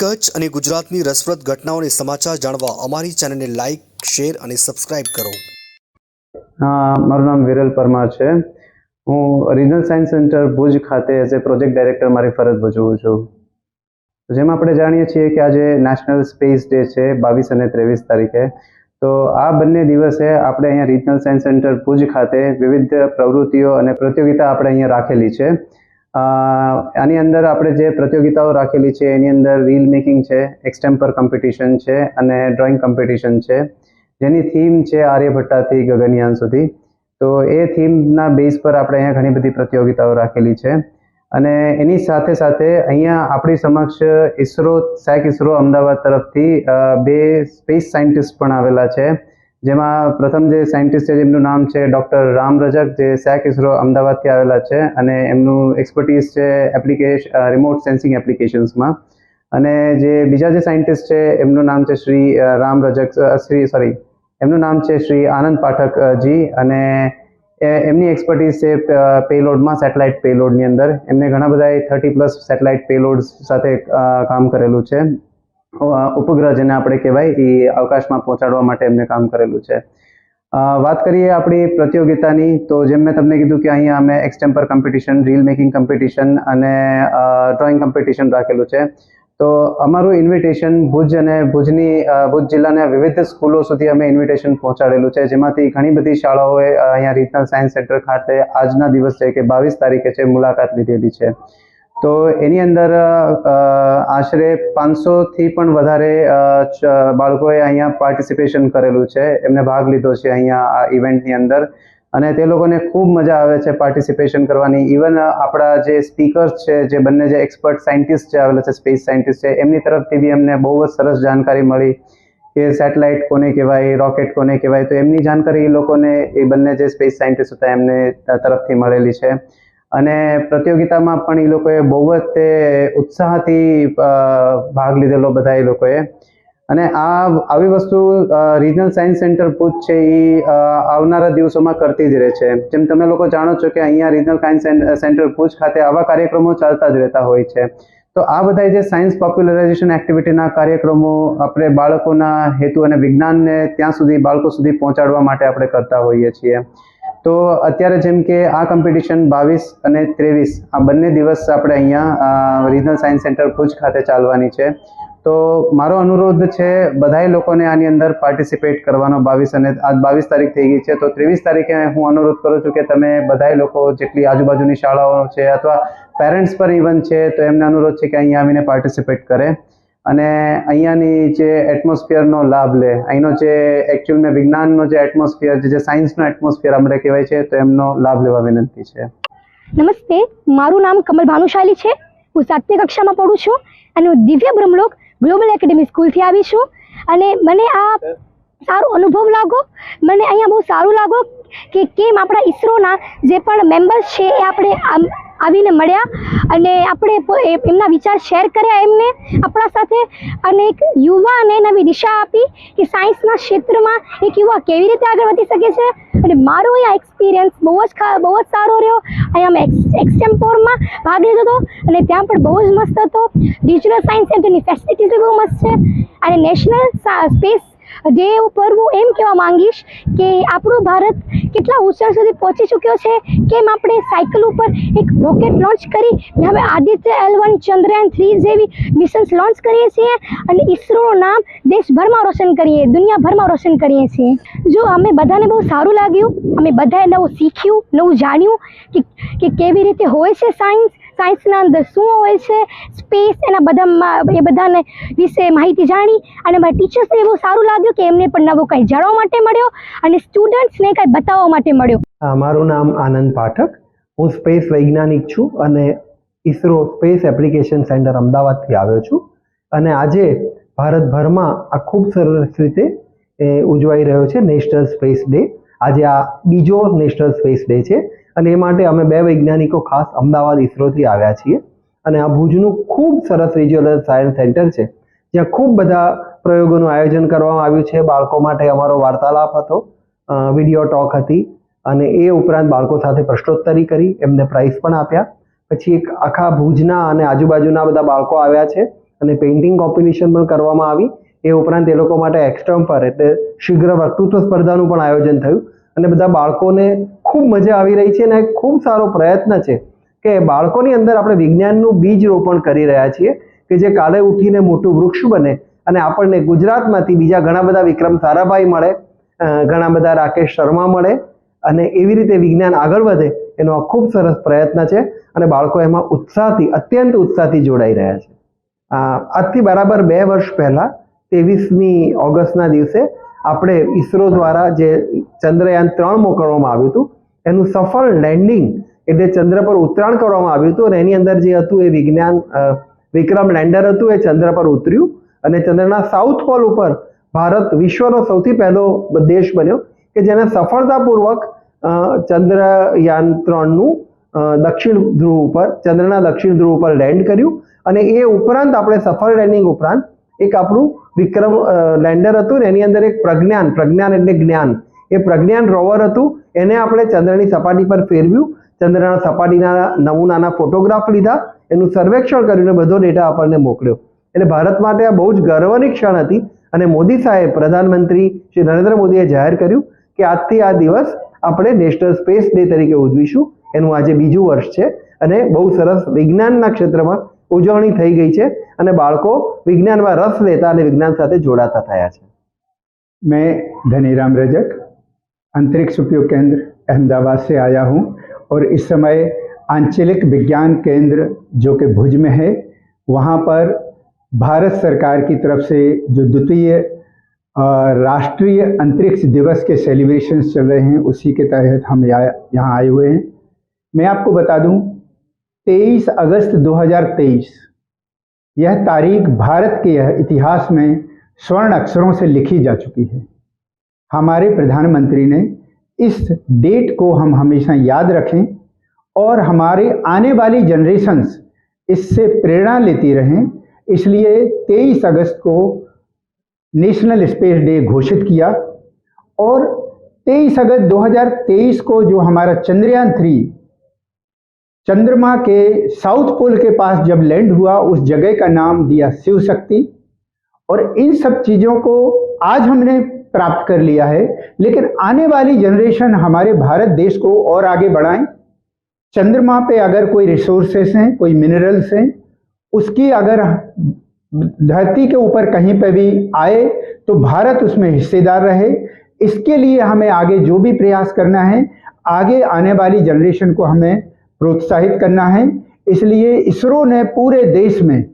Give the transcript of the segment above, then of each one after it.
કચ્છ અને ગુજરાતની રસપ્રદ ઘટનાઓને સમાચાર જાણવા અમારી ચેનલને લાઇક શેર અને સબસ્ક્રાઇબ કરો. હા, મારું નામ વિરલ પરમાર છે. હું રિજનલ સાયન્સ સેન્ટર ભુજ ખાતે એઝ એ પ્રોજેક્ટ ડાયરેક્ટર મારી ફરજ ભજવું છું. જેમ આપણે જાણીએ છીએ કે આજે નેશનલ સ્પેસ ડે છે, બાવીસ અને ત્રેવીસ તારીખે. તો આ બંને દિવસે આપણે અહીંયા રિજનલ સાયન્સ સેન્ટર ભુજ ખાતે વિવિધ પ્રવૃત્તિઓ અને પ્રતિયોગિતા આપણે અહીંયા રાખેલી છે. આની અંદર આપણે જે પ્રતિયોગિતાઓ રાખેલી છે, એની અંદર રીલ મેકિંગ છે એક્સટેમ્પર કોમ્પિટિશન છે અને ડ્રોઈંગ કોમ્પિટિશન છે. જેની થીમ છે આર્યભટ્ટાથી ગગનયાન સુધી. તો એ થીમના બેઝ પર આપણે અહીંયા ઘણી બધી પ્રતિયોગિતાઓ રાખેલી છે. અને એની સાથે સાથે અહીંયા આપણી સમક્ષ ઇસરો સેક ઇસરો અમદાવાદ તરફથી બે સ્પેસ સાયન્ટિસ્ટ પણ આવેલા છે. જેમાં પ્રથમ જે સાયન્ટિસ્ટ છે, જેમનું નામ છે ડૉક્ટર રામ રજક, જે સેક ઇસરો અમદાવાદથી આવેલા છે અને એમનું એક્સપર્ટીઝ છે એપ્લિકેશ રિમોટ સેન્સિંગ એપ્લિકેશન્સમાં અને જે બીજા જે સાયન્ટિસ્ટ છે, એમનું નામ છે શ્રી રામ રજક શ્રી સોરી એમનું નામ છે શ્રી આનંદ પાઠકજી અને એમની એક્સપર્ટીઝ છે પેલોડમાં સેટેલાઇટ પેલોડની અંદર. એમને ઘણા બધા થર્ટી પ્લસ સેટેલાઇટ પેલોડ્સ સાથે કામ કરેલું છે. ઉપગ્રહ જેને આપણે કહેવાય, એ અવકાશમાં પહોંચાડવા માટે એમને કામ કરેલું છે. વાત કરીએ આપણી પ્રતિયોગિતાની, તો જેમ મેં તમને કીધું કે અહીંયા અમે extempore competition reel making competition અને ડ્રોઈંગ કોમ્પિટિશન રાખેલું છે. તો અમારું ઇન્વિટેશન ભુજ અને ભુજની ભુજ જિલ્લાના વિવિધ સ્કૂલો સુધી અમે ઇન્વિટેશન પહોંચાડેલું છે. જેમાંથી ઘણી બધી શાળાઓએ અહીંયા રિજનલ સાયન્સ સેન્ટર ખાતે આજના દિવસ છે કે બાવીસ તારીખે છે, મુલાકાત લીધેલી છે. તો એની અંદર આશરે પાંચસોથી પણ વધારે બાળકોએ અહીંયા પાર્ટિસિપેશન કરેલું છે. એમને ભાગ લીધો છે અહીંયા આ ઇવેન્ટની અંદર. અને તે લોકોને ખૂબ મજા આવે છે પાર્ટિસિપેશન કરવાની. ઇવન આપણા જે સ્પીકર્સ છે, જે બંને જે એક્સપર્ટ સાયન્ટિસ્ટ જે આવેલા છે સ્પેસ સાયન્ટિસ્ટ છે, એમની તરફથી બી એમને બહુ જ સરસ જાણકારી મળી કે સેટેલાઇટ કોને કહેવાય રોકેટ કોને કહેવાય. તો એમની જાણકારી એ લોકોને, એ બંને જે સ્પેસ સાયન્ટિસ્ટ હતા એમને તરફથી મળેલી છે. અને પ્રતિયોગિતામાં પણ એ લોકોએ બહુ જ તે ઉત્સાહથી ભાગ લીધેલો બધા એ લોકોએ. અને આ આવી વસ્તુ રિજનલ સાયન્સ સેન્ટર ભુજ છે એ આવનારા દિવસોમાં કરતી જ રહે છે. જેમ તમે લોકો જાણો છો કે અહીંયા રિજનલ સાયન્સ સેન્ટર ભુજ ખાતે આવા કાર્યક્રમો ચાલતા જ રહેતા હોય છે. તો આ બધા જે સાયન્સ પોપ્યુલરાઇઝેશન એક્ટિવિટીના કાર્યક્રમો આપણે બાળકોના હેતુ અને વિજ્ઞાનને ત્યાં સુધી, બાળકો સુધી પહોંચાડવા માટે આપણે કરતા હોઈએ છીએ. તો અત્યારે જેમ કે આ કોમ્પિટિશન બાવીસ અને ત્રેવીસ, આ બંને દિવસ આપણે અહીંયા રિજનલ સાયન્સ સેન્ટર ભુજ ખાતે ચાલવાની છે. તો મારો અનુરોધ છે, બધાય લોકોને આની અંદર પાર્ટિસિપેટ કરવાનો બાવીસ અને આજ બાવીસ તારીખ થઈ ગઈ છે. તો ત્રેવીસ તારીખે હું અનુરોધ કરું છું કે તમે બધાય લોકો જેટલી આજુબાજુની શાળાઓ છે અથવા પેરેન્ટ્સ પર ઇવન છે, તો એમને અનુરોધ છે કે અહીંયા આવીને પાર્ટિસિપેટ કરે. અને અહીંયાની જે એટમોસ્ફિયરનો લાભ લે, અહીંનો જે એકચ્યુઅલ વિજ્ઞાનનો જે એટમોસ્ફિયર જે સાયન્સનો એટમોસ્ફિયર આપણે કહેવાય છે, તો એમનો લાભ લેવા વિનંતી છે. નમસ્તે, મારું નામ કમલ ભાનુશાલી છે. હું સાતમી કક્ષામાં પડું છું અને હું દિવ્ય બ્રહ્મલોક ગ્લોબલ એકેડેમી સ્કૂલથી આવી છું. અને મને આ સારો અનુભવ લાગો મને અહીંયા બહુ સારું લાગો કે કેમ આપણા ઇસરોના જે પણ મેમ્બર્સ છે એ આપણે આમ આવીને મળ્યા અને આપણે એમના વિચાર શેર કર્યા એમને આપણા સાથે. અને એક યુવાને નવી દિશા આપી કે સાયન્સના ક્ષેત્રમાં એક યુવા કેવી રીતે આગળ વધી શકે છે. અને મારો અહીંયા એક્સપિરિયન્સ બહુ જ બહુ જ સારો રહ્યો. અહીંયા મેં એક્સ એક્સટેમ્પોરમાં ભાગ લીધો હતો અને ત્યાં પણ બહુ જ મસ્ત હતો. ડિજિટલ સાયન્સ સેન્ટરની ફેસિલિટીઝ બહુ મસ્ત છે. અને નેશનલ સ્પેસ ડે ઉપર હું એમ કહેવા માંગીશ કે આપણો ભારત કેટલા ઊંચા સુધી પહોંચી ચૂક્યો છે, કેમ આપણે સાયકલ ઉપર એક રોકેટ લોન્ચ કરી ને હવે Aditya L one Chandrayaan three જેવી મિશન્સ લોન્ચ કરીએ છીએ અને ઇસરોનું નામ દેશભરમાં રોશન કરીએ, દુનિયાભરમાં રોશન કરીએ છીએ. જો અમે બધાને બહુ સારું લાગ્યું, અમે બધાએ નવું શીખ્યું, નવું જાણ્યું કે કેવી રીતે હોય છે સાયન્સ સાયન્સના અંદર શું હોય છે સ્પેસ એના બધામાં, એ બધાને વિશે માહિતી જાણી અને મારા ટીચર્સને એવું સારું લાગ્યું કે એમને પણ નવું કંઈ જાણવા માટે મળ્યો અને સ્ટુડન્ટ્સને કંઈ બતાવવા માટે મળ્યો. મારું નામ આનંદ પાઠક. હું સ્પેસ વૈજ્ઞાનિક છું અને ઇસરો સ્પેસ એપ્લિકેશન સેન્ટર અમદાવાદથી આવ્યો છું. અને આજે ભારતભરમાં આ ખૂબ સરસ રીતે ઉજવાઈ રહ્યો છે નેશનલ સ્પેસ ડે. આજે આ બીજો નેશનલ સ્પેસ ડે છે અને એ માટે અમે બે વૈજ્ઞાનિકો ખાસ અમદાવાદ ઇસરોથી આવ્યા છીએ. અને આ ભુજનું ખૂબ સરસ રિજિયોનલ સાયન્સ સેન્ટર છે. જ્યાં ખૂબ બધા પ્રયોગોનું આયોજન કરવામાં આવ્યું છે. બાળકો માટે અમારો વાર્તાલાપ હતો વીડિયો ટોક હતી અને એ ઉપરાંત બાળકો સાથે પ્રશ્નોત્તરી કરી, એમને પ્રાઇઝ પણ આપ્યા. પછી એક આખા ભુજના અને આજુબાજુના બધા બાળકો આવ્યા છે અને પેઇન્ટિંગ કોમ્પિટિશન પણ કરવામાં આવી. એ ઉપરાંત એ લોકો માટે એક્સ્ટ્રમ પર, એટલે શીઘ્ર વક્તૃત્વ સ્પર્ધાનું પણ આયોજન થયું. અને બધા બાળકોને ખૂબ મજા આવી રહી છે અને ખૂબ સારો પ્રયત્ન છે કે બાળકોની અંદર આપણે વિજ્ઞાનનું બીજ રોપણ કરી રહ્યા છીએ કે જે કાલે ઉઠીને મોટું વૃક્ષ બને અને આપણને ગુજરાતમાંથી બીજા ઘણા બધા વિક્રમ સારાભાઈ મળે ઘણા બધા રાકેશ શર્મા મળે અને એવી રીતે વિજ્ઞાન આગળ વધે એનો આ ખૂબ સરસ પ્રયત્ન છે અને બાળકો એમાં ઉત્સાહથી, અત્યંત ઉત્સાહથી જોડાઈ રહ્યા છે. આજથી બરાબર બે વર્ષ પહેલા ત્રેવીસમી ઓગસ્ટના દિવસે આપણે ઈસરો દ્વારા જે ચંદ્રયાન ત્રણ મોકલવામાં આવ્યું હતું, એનું સફળ લેન્ડિંગ એટલે ચંદ્ર પર ઉતરાણ કરવામાં આવ્યું હતું અને એની અંદર જે હતું એ વિજ્ઞાન વિક્રમ લેન્ડર હતું, એ ચંદ્ર પર ઉતર્યું અને ચંદ્રના સાઉથ પોલ ઉપર ભારત વિશ્વનો સૌથી પહેલો દેશ બન્યો કે જેને સફળતાપૂર્વક ચંદ્રયાન ત્રણનું દક્ષિણ ધ્રુવ ઉપર, ચંદ્રના દક્ષિણ ધ્રુવ ઉપર લેન્ડ કર્યું અને એ ઉપરાંત આપણે સફળ લેન્ડિંગ ઉપરાંત એક આપણું વિક્રમ લેન્ડર હતું ને, એની અંદર એક પ્રજ્ઞાન પ્રજ્ઞાન એટલે જ્ઞાન. એ પ્રજ્ઞાન રોવર હતું. એને આપણે ચંદ્રની સપાટી પર ફેરવ્યું. ચંદ્રના સપાટીના નમૂનાના ફોટોગ્રાફ લીધા. એનું સર્વેક્ષણ કર્યું ને બધો ડેટા આપણને મોકલ્યો. એટલે ભારત માટે આ બહુ જ ગર્વની ક્ષણ હતી. અને મોદી સાહેબ, પ્રધાનમંત્રી શ્રી નરેન્દ્ર મોદીએ જાહેર કર્યું કે આજથી આ દિવસ આપણે નેશનલ સ્પેસ ડે તરીકે ઉજવીશું. એનું આજે બીજું વર્ષ છે. અને બહુ સરસ વિજ્ઞાનના ક્ષેત્રમાં ઉજવણી થઈ ગઈ છે અને બાળકો વિજ્ઞાનમાં રસ લેતા અને વિજ્ઞાન સાથે જોડાતા થયા છે मैं धनीराम रजक अंतरिक्ष उपयोग केंद्र अहमदाबाद से आया हूँ और इस समय आंचलिक विज्ञान केंद्र जो कि भुज में है वहाँ पर भारत सरकार की तरफ से जो द्वितीय अ, राष्ट्रीय अंतरिक्ष दिवस के सेलिब्रेशंस चल रहे हैं उसी के तहत हम यहाँ यहाँ आए हुए हैं मैं आपको बता दूं 23 अगस्त 2023 यह तारीख भारत के इतिहास में स्वर्ण अक्षरों से लिखी जा चुकी है। हमारे प्रधानमंत्री ने इस डेट को हम हमेशा याद रखें और हमारे आने वाली जनरेशन्स इससे प्रेरणा लेती रहें, इसलिए 23 अगस्त को नेशनल स्पेस डे घोषित किया और 23 अगस्त 2023 को जो हमारा चंद्रयान थ्री चंद्रमा के साउथ पोल के पास जब लैंड हुआ, उस जगह का नाम दिया शिव शक्ति। और इन सब चीज़ों को आज हमने प्राप्त कर लिया है। लेकिन आने वाली जनरेशन हमारे भारत देश को और आगे बढ़ाएँ। चंद्रमा पे अगर कोई रिसोर्सेस हैं, कोई मिनरल्स हैं, उसकी अगर धरती के ऊपर कहीं पे भी आए तो भारत उसमें हिस्सेदार रहे। इसके लिए हमें आगे जो भी प्रयास करना है, आगे आने वाली जनरेशन को हमें प्रोत्साहित करना है। इसलिए इसरो ने पूरे देश में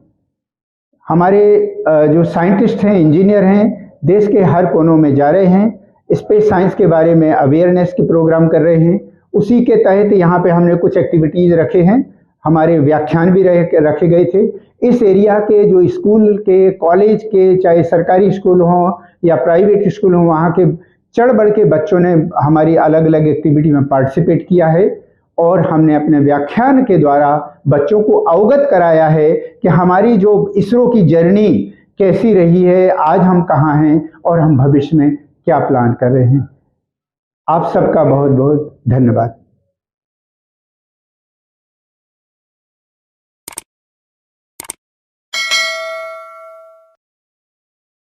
हमारे जो साइंटिस्ट हैं, इंजीनियर हैं, देश के हर कोनों में जा रहे हैं। स्पेस साइंस के बारे में अवेयरनेस के प्रोग्राम कर रहे हैं। उसी के तहत यहाँ पे हमने कुछ एक्टिविटीज़ रखे हैं। हमारे व्याख्यान भी रखे गए थे। इस एरिया के जो स्कूल के कॉलेज के, चाहे सरकारी स्कूल हों या प्राइवेट स्कूल हों, वहाँ के चढ़ बढ़ के बच्चों ने हमारी अलग अलग एक्टिविटी में पार्टिसिपेट किया है। और हमने अपने व्याख्यान के द्वारा बच्चों को अवगत कराया है कि हमारी जो इसरो की जर्नी कैसी रही है, आज हम कहाँ हैं और हम भविष्य में क्या प्लान कर रहे हैं। आप सबका बहुत बहुत धन्यवाद।